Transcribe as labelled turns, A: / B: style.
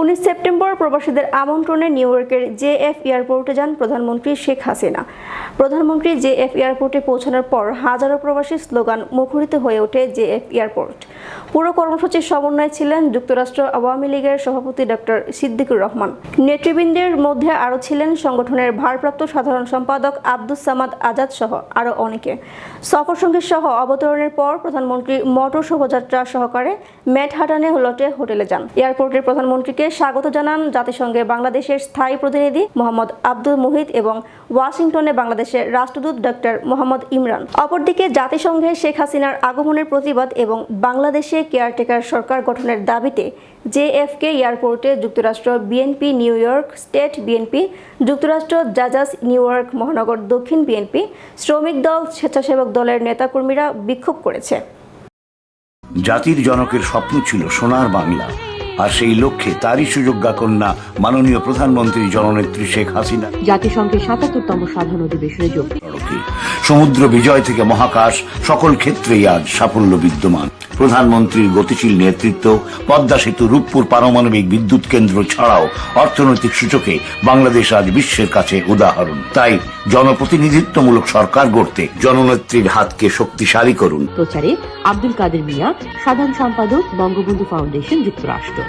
A: উনিশ সেপ্টেম্বর প্রবাসীদের আমন্ত্রণে নিউ ইয়র্কের জে এফ এয়ারপোর্টে যান প্রধানমন্ত্রী শেখ হাসিনা। প্রধানমন্ত্রী জে এফ এয়ারপোর্টে পৌঁছানোর পর হাজারো প্রবাসী স্লোগান মুখরিত হয়ে ওঠে জে এফ এয়ারপোর্ট। পুরো কর্মসূচির সমন্বয়ে ছিলেন যুক্তরাষ্ট্র আওয়ামী লীগের সভাপতি ডক্টর সিদ্দিকুর রহমান। নেতৃবৃন্দের মধ্যে আরও ছিলেন সংগঠনের ভারপ্রাপ্ত সাধারণ সম্পাদক আব্দুস সামাদ আজাদ সহ আরও অনেকে। সফর সঙ্গী সহ অবতরণের পর প্রধানমন্ত্রী মোটর শোভাযাত্রা সহকারে ম্যাটহাটানে লটে হোটেলে যান। এয়ারপোর্টের প্রধানমন্ত্রীকে স্বাগত জানান জাতিসংঘে বাংলাদেশের স্থায়ী প্রতিনিধি মোহাম্মদ আব্দুল মুহিত এবং ওয়াশিংটনে বাংলাদেশের রাষ্ট্রদূত ডক্টর মোহাম্মদ ইমরান। অপরদিকে জাতিসংঘে শেখ হাসিনার আগমনের প্রতিবাদ এবং বাংলাদেশে কেয়ারটেকার সরকার গঠনের দাবিতে জেএফকে এয়ারপোর্টে যুক্তরাষ্ট্র BNP, New York state BNP, যুক্তরাষ্ট্র জাজাস, নিউ ইয়র্ক মহানগর, দক্ষিণ বিএনপি শ্রমিক দল, স্বেচ্ছাসেবক দলের নেতাকর্মীরা বিক্ষোভ করেছে।
B: জাতির জনকের স্বপ্ন ছিল সোনার বাংলা। আর সেই লক্ষ্যে তারই সুযোগ্যা কন্যা মাননীয় প্রধানমন্ত্রী জননেত্রী শেখ হাসিনা।
C: জাতিসংঘের সাতাত্তরতম সাধারণ অধিবেশনে যোগ
B: সমুদ্র বিজয় থেকে মহাকাশ সকল ক্ষেত্রেই আজ সাফল্য বিদ্যমান। প্রধানমন্ত্রীর গতিশীল নেতৃত্ব পদ্মা সেতু রূপপুর পারমাণবিক বিদ্যুৎ কেন্দ্র ছাড়াও অর্থনৈতিক সূচকে বাংলাদেশ আজ বিশ্বের কাছে উদাহরণ। তাই জনপ্রতিনিধিত্বমূলক সরকার গড়তে জননেত্রীর হাতকে শক্তিশালী করুন।
C: প্রচারে আব্দুল কাদের মিয়া সাধারণ সম্পাদক বঙ্গবন্ধু ফাউন্ডেশন যুক্তরাষ্ট্র।